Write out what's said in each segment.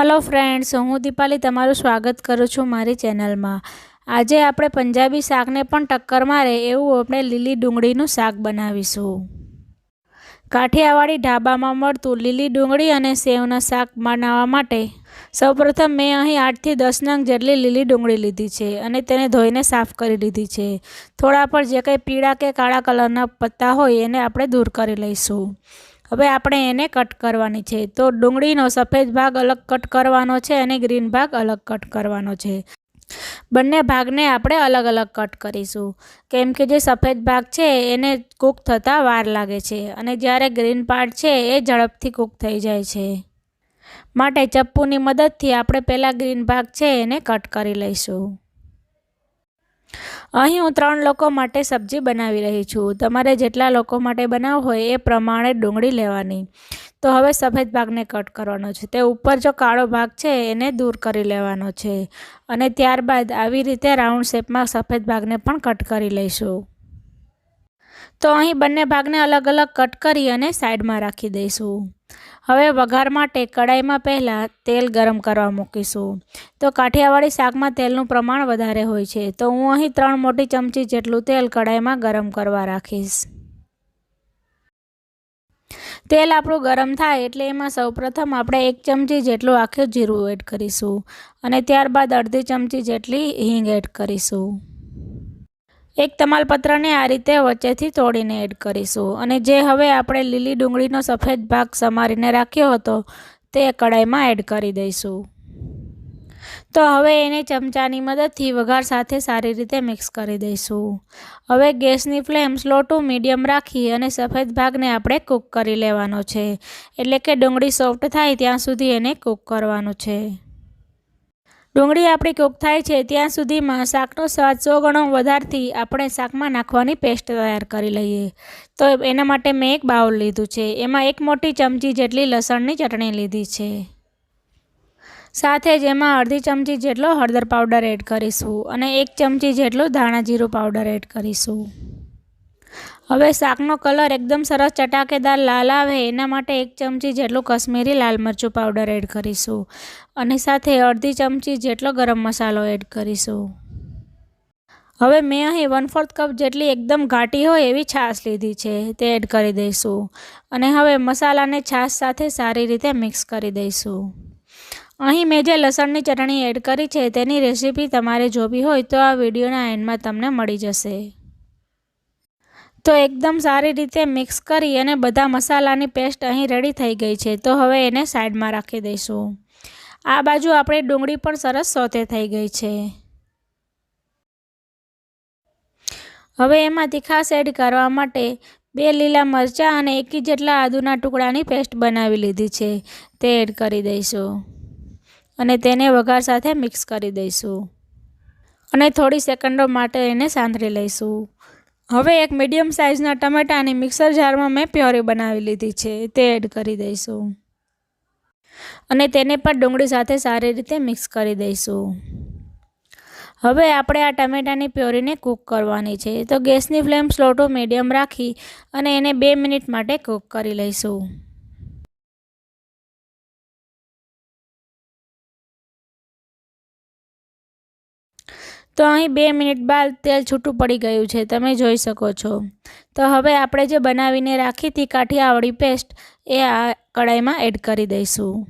Hello friends હું દીપાલી તમારું સ્વાગત કરું છું મારી ચેનલમાં. આજે આપણે પંજાબી શાકને પણ ટક્કર મારે એવું આપણે લીલી ડુંગળીનું શાક બનાવીશું. કાઠિયાવાડી ઢાબામાં મળતું લીલી ડુંગળી અને સેવના શાક બનાવવા માટે સૌપ્રથમ મેં અહીં આઠથી દસ નંગ જેટલી લીલી ડુંગળી લીધી છે અને તેને ધોઈને સાફ કરી લીધી છે. થોડા પર જે કંઈ પીળા કે કાળા કલરના પત્તા હોય એને આપણે દૂર કરી લઈશું. હવે આપણે એને કટ કરવાની છે. તો ડુંગળીનો સફેદ ભાગ અલગ કટ કરવાનો છે અને ગ્રીન ભાગ અલગ કટ કરવાનો છે. બંને ભાગને આપણે અલગ અલગ કટ કરીશું. કેમ કે જે સફેદ ભાગ છે એને કૂક થતાં વાર લાગે છે અને જ્યારે ગ્રીન પાર્ટ છે એ ઝડપથી કૂક થઈ જાય છે. માટે ચપ્પુની મદદથી આપણે પહેલાં ગ્રીન ભાગ છે એને કટ કરી લઈશું. અહીં હું ત્રણ લોકો માટે સબ્જી બનાવી રહી છું. તમારે જેટલા લોકો માટે બનાવવું હોય એ પ્રમાણે ડુંગળી લેવાની. તો હવે સફેદ ભાગને કટ કરવાનો છે. તે ઉપર જો કાળો ભાગ છે, એને દૂર કરી લેવાનો છે. અને ત્યારબાદ આવી રીતે રાઉન્ડ શેપમાં સફેદ ભાગને પણ કટ કરી લઈશું. તો અહીં બંને ભાગને અલગ અલગ કટ કરી અને સાઈડમાં રાખી દઈશું. હવે વઘાર માટે કડાઈમાં પહેલાં તેલ ગરમ કરવા મૂકીશું. તો કાઠિયાવાડી શાકમાં તેલનું પ્રમાણ વધારે હોય છે. તો હું અહીં ત્રણ મોટી ચમચી જેટલું તેલ કડાઈમાં ગરમ કરવા રાખીશ. તેલ આપણું ગરમ થાય એટલે એમાં સૌપ્રથમ આપણે એક ચમચી જેટલું આખું જીરું એડ કરીશું. અને ત્યારબાદ અડધી ચમચી જેટલી હિંગ એડ કરીશું. એક તમાલપત્રને આ રીતે વચ્ચેથી તોડીને એડ કરીશું. અને જે હવે આપણે લીલી ડુંગળીનો સફેદ ભાગ સમારીને રાખ્યો હતો, તે કડાઈમાં એડ કરી દઈશું. તો હવે એને ચમચાની મદદથી વઘાર સાથે સારી રીતે મિક્સ કરી દઈશું. હવે ગેસની ફ્લેમ સ્લો ટુ મીડિયમ રાખી અને સફેદ ભાગને આપણે કૂક કરી લેવાનો છે. એટલે કે ડુંગળી સોફ્ટ થાય ત્યાં સુધી એને કૂક કરવાનું છે. ડુંગળી આપણી કૂક થાય છે, ત્યાં સુધીમાં શાકનો સ્વાદ સો ગણો વધારથી આપણે શાકમાં નાખવાની પેસ્ટ તૈયાર કરી લઈએ. તો એના માટે મેં એક બાઉલ લીધું છે, એમાં એક મોટી ચમચી જેટલી લસણની ચટણી લીધી છે. સાથે જ એમાં અડધી ચમચી જેટલો હળદર પાવડર એડ કરીશું અને એક ચમચી જેટલો ધાણા જીરું પાવડર એડ કરીશું. હવે શાકનો કલર એકદમ સરસ ચટાકેદાર લાલ આવે, એના માટે એક ચમચી જેટલું કશ્મીરી લાલ મરચું પાવડર એડ કરીશું. અને સાથે અડધી ચમચી જેટલો ગરમ મસાલો એડ કરીશું. હવે મેં અહીં વન ફોર્થ કપ જેટલી એકદમ ઘાટી હોય એવી છાશ લીધી છે, તે એડ કરી દઈશું. અને હવે મસાલાને છાશ સાથે સારી રીતે મિક્સ કરી દઈશું. અહીં મેં જે લસણની ચટણી એડ કરી છે, તેની રેસીપી તમારે જોવી હોય તો આ વિડીયોના એન્ડમાં તમને મળી જશે. તો એકદમ સારી રીતે મિક્સ કરી અને બધા મસાલાની પેસ્ટ અહીં રેડી થઈ ગઈ છે. તો હવે એને સાઈડમાં રાખી દઈશું. આ બાજુ આપણે ડુંગળી પણ સરસ સોતે થઈ ગઈ છે. હવે એમાં તીખાશ એડ કરવા માટે બે લીલા મરચાં અને એકી જેટલા આદુના ટુકડાની પેસ્ટ બનાવી લીધી છે. તે એડ કરી દઈશું. અને તેને વઘાર સાથે મિક્સ કરી દઈશું. અને થોડી સેકન્ડો માટે એને સાંતળી લઈશું. હવે એક મીડિયમ સાઇઝના ટમેટાની મિક્સર જારમાં મેં પ્યોરી બનાવી લીધી છે, તે એડ કરી દઈશું. અને તેને પણ ડુંગળી સાથે સારી રીતે મિક્સ કરી દઈશું. હવે આપણે આ ટમેટાની પ્યોરીને કૂક કરવાની છે, તો ગેસની ફ્લેમ સ્લો ટુ મીડિયમ રાખી અને એને બે મિનિટ માટે કૂક કરી લઈશું. તો અહીં બે મિનિટ બાદ તેલ છૂટું પડી ગયું છે, તમે જોઈ શકો છો. તો હવે આપણે જે બનાવીને રાખી હતી કાઠિયાવાડી પેસ્ટ, એ આ કડાઈમાં એડ કરી દઈશું.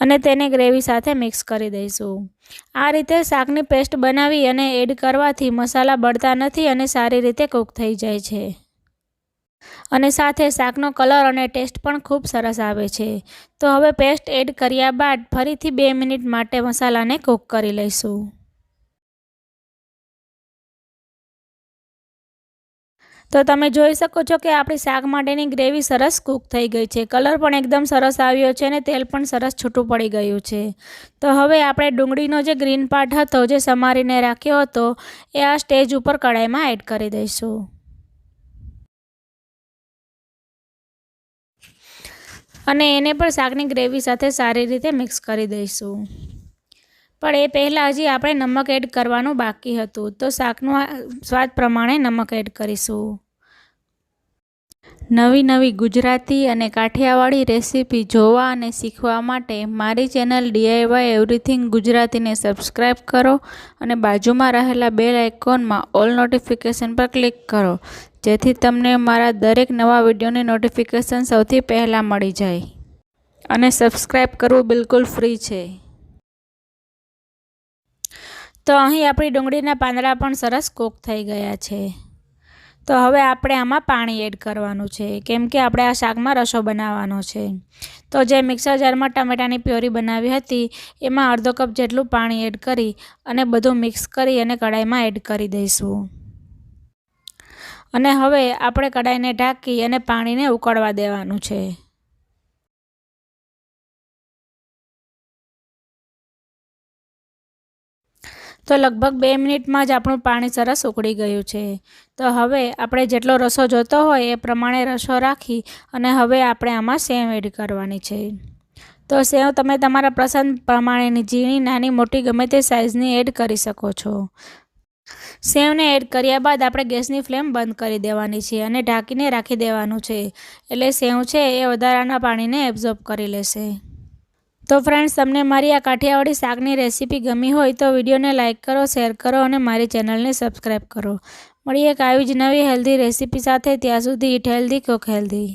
અને તેને ગ્રેવી સાથે મિક્સ કરી દઈશું. આ રીતે શાકની પેસ્ટ બનાવી અને એડ કરવાથી મસાલા બળતા નથી અને સારી રીતે કૂક થઈ જાય છે. અને સાથે શાકનો કલર અને ટેસ્ટ પણ ખૂબ સરસ આવે છે. તો હવે પેસ્ટ એડ કર્યા બાદ ફરીથી બે મિનિટ માટે મસાલાને કૂક કરી લઈશું. તો તમે જોઈ શકો છો કે આપણી શાક માટેની ગ્રેવી સરસ કૂક થઈ ગઈ છે. કલર પણ એકદમ સરસ આવ્યો છે અને તેલ પણ સરસ છૂટું પડી ગયું છે. તો હવે આપણે ડુંગળીનો જે ગ્રીન પાર્ટ હતો, જે સમારીને રાખ્યો હતો, એ આ સ્ટેજ ઉપર કડાઈમાં એડ કરી દઈશું. અને એને પણ શાકની ગ્રેવી સાથે સારી રીતે મિક્સ કરી દઈશું. પણ એ પહેલાં હજી આપણે નમક એડ કરવાનું બાકી હતું. તો શાકનું સ્વાદ પ્રમાણે નમક એડ કરીશું. નવી નવી ગુજરાતી અને કાઠિયાવાડી રેસીપી જોવા અને શીખવા માટે મારી ચેનલ ડીઆઈવાય એવરીથિંગ ગુજરાતીને સબસ્ક્રાઈબ કરો અને બાજુમાં રહેલા બેલ આઇકોનમાં ઓલ નોટિફિકેશન પર ક્લિક કરો, જેથી તમને મારા દરેક નવા વિડીયોની નોટિફિકેશન સૌથી પહેલાં મળી જાય. અને સબસ્ક્રાઈબ કરવું બિલકુલ ફ્રી છે. તો અહીં આપણી ડુંગળીના પાંદડા પણ સરસ કૂક થઈ ગયા છે. તો હવે આપણે આમાં પાણી એડ કરવાનું છે, કેમ કે આપણે આ શાકમાં રસો બનાવવાનો છે. તો જે મિક્સર જારમાં ટમેટાની પ્યોરી બનાવી હતી, એમાં અડધો કપ જેટલું પાણી એડ કરી અને બધું મિક્સ કરી અને કડાઈમાં એડ કરી દઈશું. અને હવે આપણે કડાઈને ઢાંકી અને પાણીને ઉકળવા દેવાનું છે. તો લગભગ બે મિનિટમાં જ આપણું પાણી સરસ ઉકળી ગયું છે. તો હવે આપણે જેટલો રસો જોતો હોય એ પ્રમાણે રસો રાખી અને હવે આપણે આમાં સેવ એડ કરવાની છે. તો સેવ તમે તમારા પસંદ પ્રમાણેની ઝીણી, નાની, મોટી ગમે તે સાઇઝની એડ કરી શકો છો. સેવને એડ કર્યા બાદ આપણે ગેસની ફ્લેમ બંધ કરી દેવાની છે અને ઢાંકીને રાખી દેવાનું છે. એટલે સેવ છે એ વધારાના પાણીને એબ્ઝોર્બ કરી લેશે. તો ફ્રેન્ડ્સ તમને મારી આ કાઠિયાવાડી શાકની રેસીપી ગમી હોય તો વિડીયોને લાઇક કરો શેર કરો અને મારી ચેનલને સબસ્ક્રાઈબ કરો. મળીએ એક આવી જ નવી હેલ્ધી રેસીપી સાથે. ત્યાં સુધી ઇટ હેલ્ધી કોક હેલ્ધી